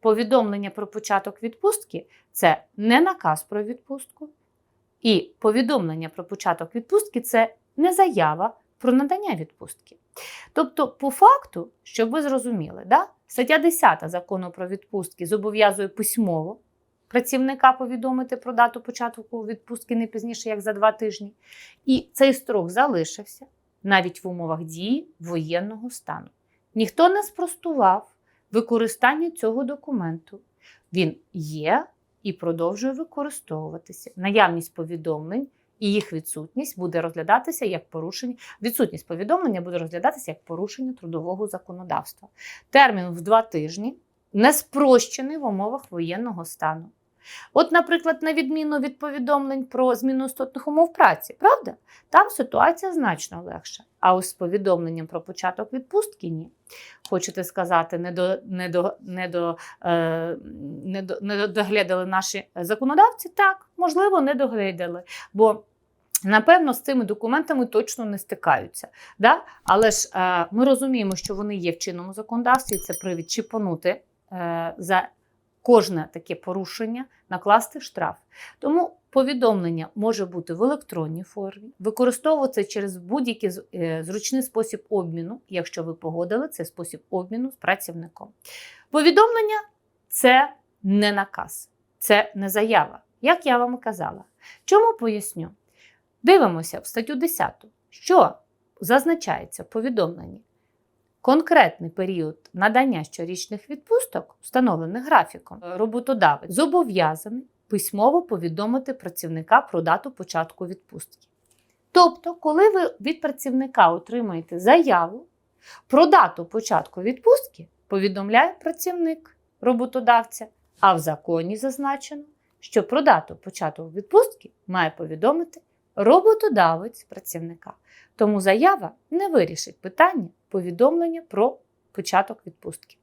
Повідомлення про початок відпустки це не наказ про відпустку. І повідомлення про початок відпустки це не заява про надання відпустки. Тобто, по факту, щоб ви зрозуміли, да? стаття 10 закону про відпустки зобов'язує письмово працівника повідомити про дату початку відпустки не пізніше, як за два тижні. І цей строк залишився навіть в умовах дії воєнного стану. Ніхто не спростував використання цього документу. Він є і продовжує використовуватися. Наявність повідомлень і їх відсутність буде розглядатися як порушення. Відсутність повідомлення буде розглядатися як порушення трудового законодавства. Термін в два тижні не спрощений в умовах воєнного стану. От, наприклад, на відміну від повідомлень про зміну істотних умов праці, правда? Там ситуація значно легша. А ось з повідомленням про початок відпустки ні. Хочете сказати, не, до, не, до, не, до, е, не, до, не доглядали наші законодавці? Так, можливо, не доглядали. Бо Напевно, з цими документами точно не стикаються. Да? Але ж е, ми розуміємо, що вони є в чинному законодавстві, і це привід чіпанути е, за кожне таке порушення, накласти штраф. Тому повідомлення може бути в електронній формі, використовуватися через будь-який е, зручний спосіб обміну, якщо ви погодили цей спосіб обміну з працівником. Повідомлення це не наказ, це не заява, як я вам і казала. Чому поясню? Дивимося в статтю 10, що зазначається в повідомленні. Конкретний період надання щорічних відпусток, встановлених графіком, роботодавець зобов'язаний письмово повідомити працівника про дату початку відпустки. Тобто, коли ви від працівника отримаєте заяву про дату початку відпустки, повідомляє працівник роботодавця, а в законі зазначено, що про дату початку відпустки має повідомити роботодавець працівника. Тому заява не вирішить питання повідомлення про початок відпустки.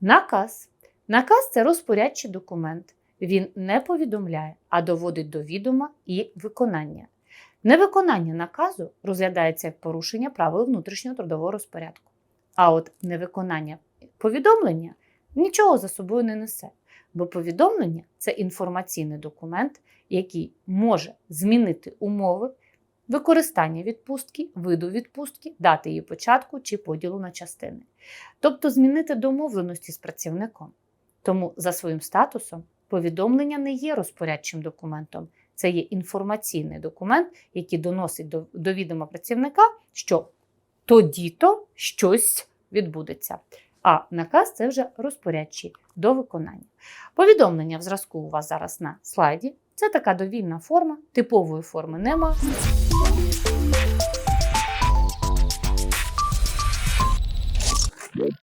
Наказ. Наказ це розпорядчий документ. Він не повідомляє, а доводить до відома і виконання. Невиконання наказу розглядається як порушення правил внутрішнього трудового розпорядку. А от невиконання повідомлення нічого за собою не несе, бо повідомлення це інформаційний документ, який може змінити умови використання відпустки, виду відпустки, дати її початку чи поділу на частини. Тобто змінити домовленості з працівником. Тому за своїм статусом повідомлення не є розпорядчим документом, це є інформаційний документ, який доносить до, до відома працівника, що тоді-то щось відбудеться. А наказ це вже розпорядчий до виконання. Повідомлення в зразку у вас зараз на слайді. Це така довільна форма, типової форми нема.